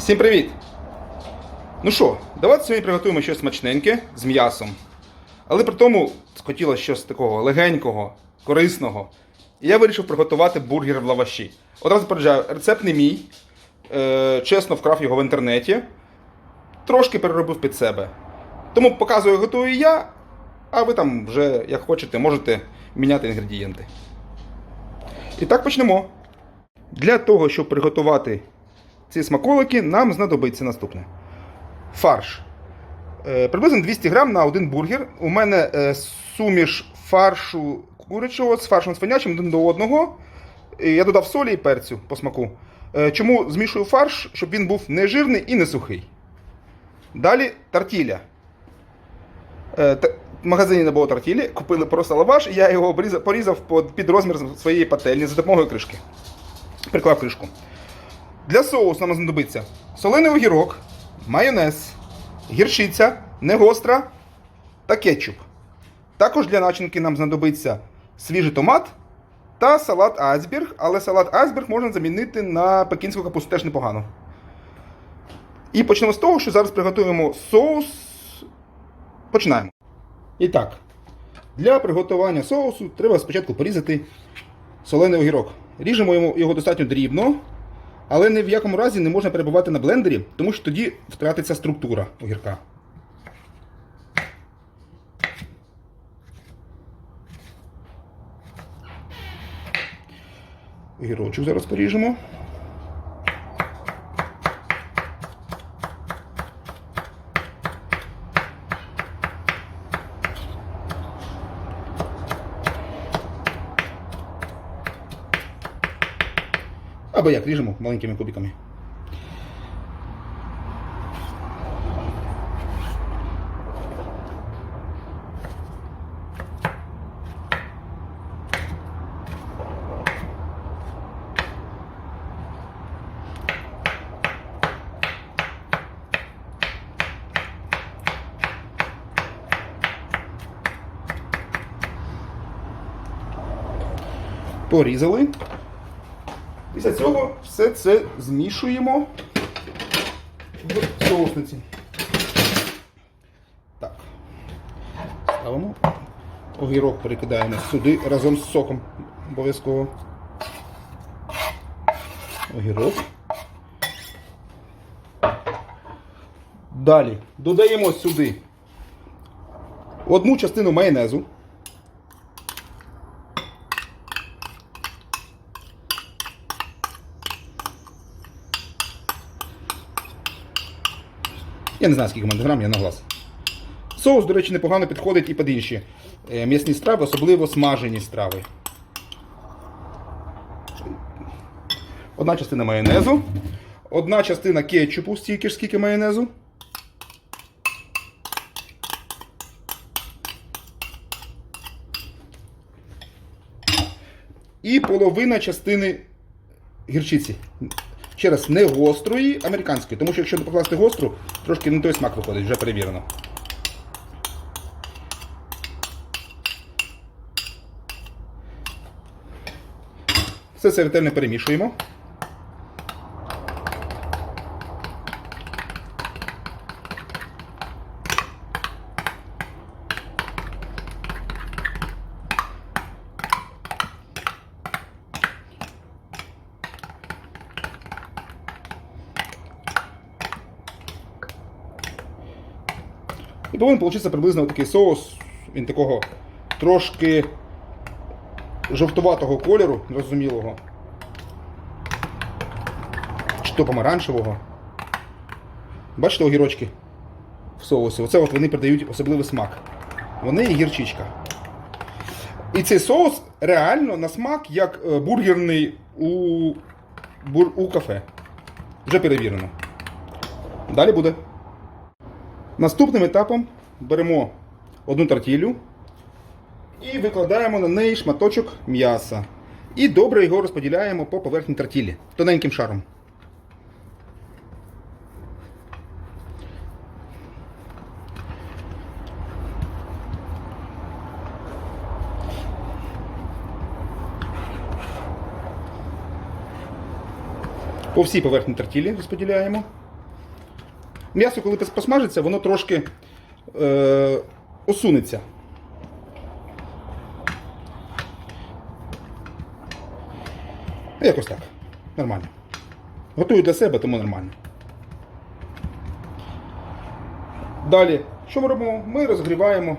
Всім привіт! Ну що, давайте сьогодні приготуємо щось смачненьке з м'ясом. Але при тому хотілося щось такого легенького, корисного. І я вирішив приготувати бургер в лаваші. Одразу попереджаю, рецепт не мій. Е, чесно вкрав його в інтернеті. Трошки переробив під себе. Тому показую, готую я, а ви там вже, як хочете, можете міняти інгредієнти. І так почнемо. Для того, щоб приготувати ці смаколики, нам знадобиться наступне. Фарш. Е, приблизно 200 грам на один бургер. У мене е, суміш фаршу курячого з фаршем свинячим один до одного. Я додав солі і перцю по смаку. Е, чому змішую фарш, щоб він був не жирний і не сухий. Далі тартіля. В магазині не було тартілі, купили просто лаваш, і я його порізав під розмір своєї пательні за допомогою кришки. Приклав кришку. Для соусу нам знадобиться солений огірок, майонез, гірчиця, негостра та кетчуп. Також для начинки нам знадобиться свіжий томат та салат айсберг, але салат айсберг можна замінити на пекінську капусту теж непогано. І почнемо з того, що зараз приготуємо соус. Починаємо. І так, для приготування соусу треба спочатку порізати солений огірок. Ріжемо його достатньо дрібно, але ні в якому разі не можна перебувати на блендері, тому що тоді втратиться структура огірка. Огірочок зараз поріжемо. Або як ріжемо маленькими кубиками. Порізали. Після цього все це змішуємо в соусниці. Так. Ставимо. Огірок перекидаємо сюди разом з соком. Обов'язково. Огірок. Далі додаємо сюди одну частину майонезу. Я не знаю, скільки в я на глаз. Соус, до речі, непогано підходить і під інші е, м'ясні страви, особливо смажені страви. Одна частина майонезу. Одна частина кетчупу, стільки ж скільки майонезу. І половина частини гірчиці. Ще раз, не гострої, американської. Тому що якщо покласти гостру, трошки не той смак виходить, вже перевірено. Все це ретельно перемішуємо. Повинен получитися приблизно такий соус. Він такого трошки жовтуватого кольору, зрозумілого. Чи то помаранчевого. Бачите огірочки в соусі? Оце от вони придають особливий смак. Вони і гірчичка. І цей соус реально на смак як е, бургерний у, у кафе. Вже перевірено. Далі буде. Наступним етапом беремо одну тортілю і викладаємо на неї шматочок м'яса. І добре його розподіляємо по поверхні тортілі тоненьким шаром. По всій поверхні тортілі розподіляємо. М'ясо, коли посмажиться, воно трошки е, осунеться. Якось так. Нормально. Готую для себе, тому нормально. Далі, що ми робимо? Ми розгріваємо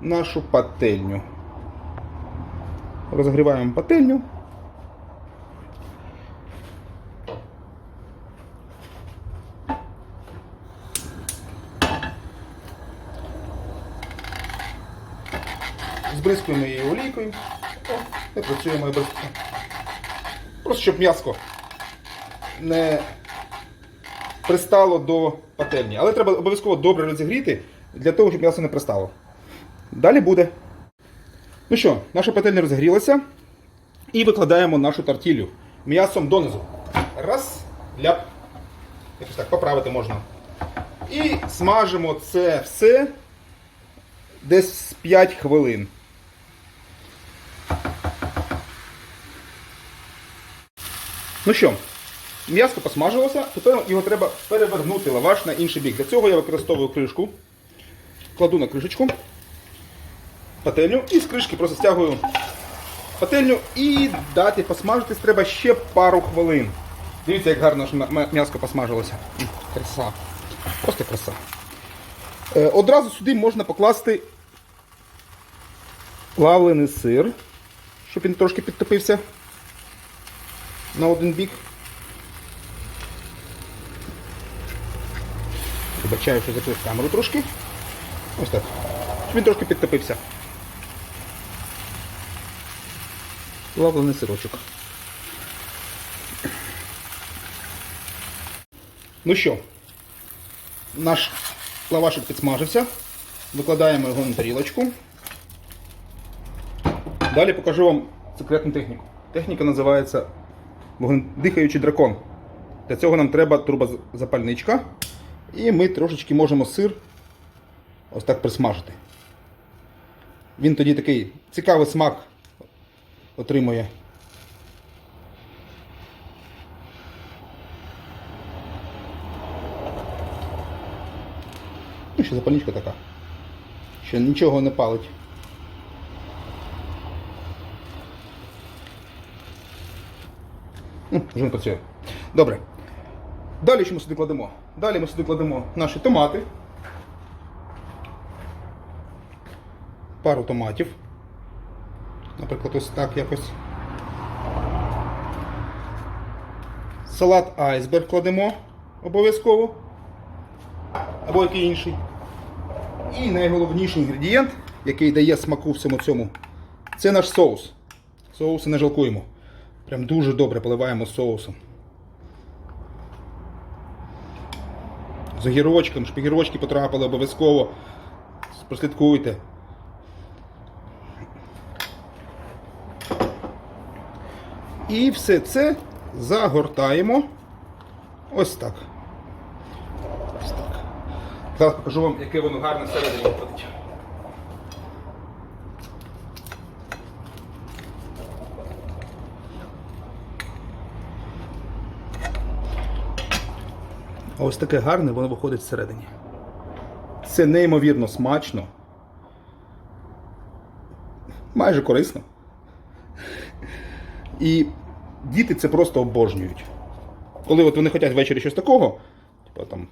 нашу пательню. Розгріваємо пательню. Збризкуємо її олійкою. О, не працює моя бризка. Просто щоб м'яско не пристало до пательні. Але треба обов'язково добре розігріти для того, щоб м'ясо не пристало. Далі буде. Ну що, наша пательня розгрілася. І викладаємо нашу тартілю м'ясом донизу. Раз, ляп. Якось так поправити можна. І смажимо це все десь 5 хвилин. Ну що, м'ясо посмажилося, тепер його треба перевернути лаваш на інший бік. Для цього я використовую кришку, кладу на кришечку, пательню і з кришки просто стягую пательню і дати посмажитись треба ще пару хвилин. Дивіться, як гарно ж м- посмажилося. Краса. Просто краса. Е, Одразу сюди можна покласти плавлений сир, щоб він трошки підтопився на один бік. Вибачаю, що закрив камеру трошки. Ось так. Він трошки підтопився. Плавлений сирочок. Ну що, наш лавашик підсмажився. Викладаємо його на тарілочку. Далі покажу вам секретну техніку. Техніка називається вогнедихаючий дракон. Для цього нам треба турбозапальничка. І ми трошечки можемо сир ось так присмажити. Він тоді такий цікавий смак отримує. Ну, ще запальничка така. Що нічого не палить. Вже не працює. Добре. Далі що ми сюди кладемо? Далі ми сюди кладемо наші томати. Пару томатів. Наприклад, ось так якось. Салат айсберг кладемо обов'язково. Або який інший. І найголовніший інгредієнт, який дає смаку всьому цьому, це наш соус. Соуси не жалкуємо. Прям дуже добре поливаємо соусом. З огірочком, щоб огірочки потрапили обов'язково. Прослідкуйте. І все це загортаємо ось так. Ось так. Зараз покажу вам, яке воно гарне всередині виходить. А ось таке гарне воно виходить всередині. Це неймовірно смачно. Майже корисно. І діти це просто обожнюють. Коли от вони хочуть ввечері щось такого, типу там,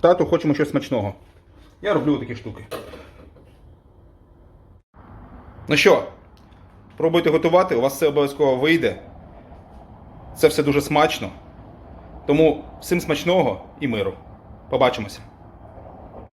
тату, хочемо щось смачного. Я роблю такі штуки. Ну що, пробуйте готувати, у вас все обов'язково вийде. Це все дуже смачно. Тому всім смачного і миру. Побачимося.